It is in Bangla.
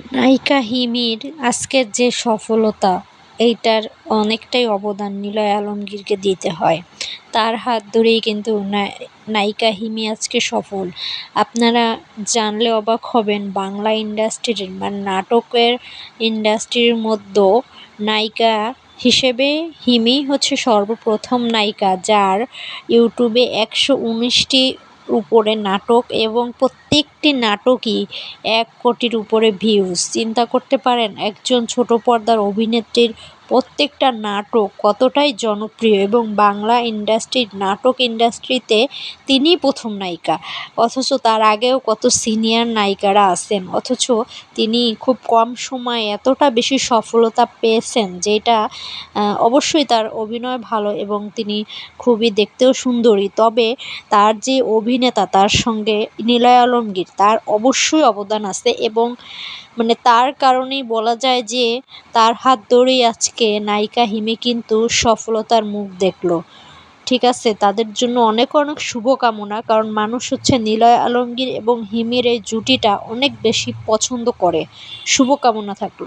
নায়িকা হিমির, আজকের যে সফলতা, এইটার অনেকটাই অবদান নিলয় আলমগীরকে দিতে হয়। তার হাত ধরেই কিন্তু নায়িকা হিমি আজকে সফল। আপনারা জানলে অবাক হবেন, বাংলা ইন্ডাস্ট্রির মানে নাটকের ইন্ডাস্ট্রির মধ্যেও নায়িকা হিসেবে হিমি হচ্ছে সর্বপ্রথম নায়িকা, যার ইউটিউবে একশো উনিশটি উপরে নাটক এবং প্রত্যেকটি নাটকই এক কোটির উপরে ভিউজ চিন্তা করতে পারেন, একজন ছোট পর্দার অভিনেত্রীর প্রত্যেকটা নাটক কতটাই জনপ্রিয় এবং বাংলা ইন্ডাস্ট্রির নাটক ইন্ডাস্ট্রিতে তিনিই প্রথম নায়িকা। অথচ তার আগেও কত সিনিয়র নায়িকারা আছেন, অথচ তিনি খুব কম সময়ে এতটা বেশি সফলতা পেয়েছেন যেটা অবশ্যই তার অভিনয় ভালো এবং তিনি খুবই দেখতেও সুন্দরী। তবে তার যে অভিনেতা, তার সঙ্গে নিলয় আলমগীর, তার অবশ্যই অবদান আছে এবং মানে তার কারণেই বলা যায় যে তার হাত ধরেই আজকে নায়িকা হিমে কিন্তু সফলতার মুখ দেখল। ঠিক আছে, তাদের জন্য অনেক অনেক শুভকামনা, কারণ মানুষ হচ্ছে নিলয় আলমগীর এবং হিমির এই জুটিটা অনেক বেশি পছন্দ করে। শুভকামনা থাকল।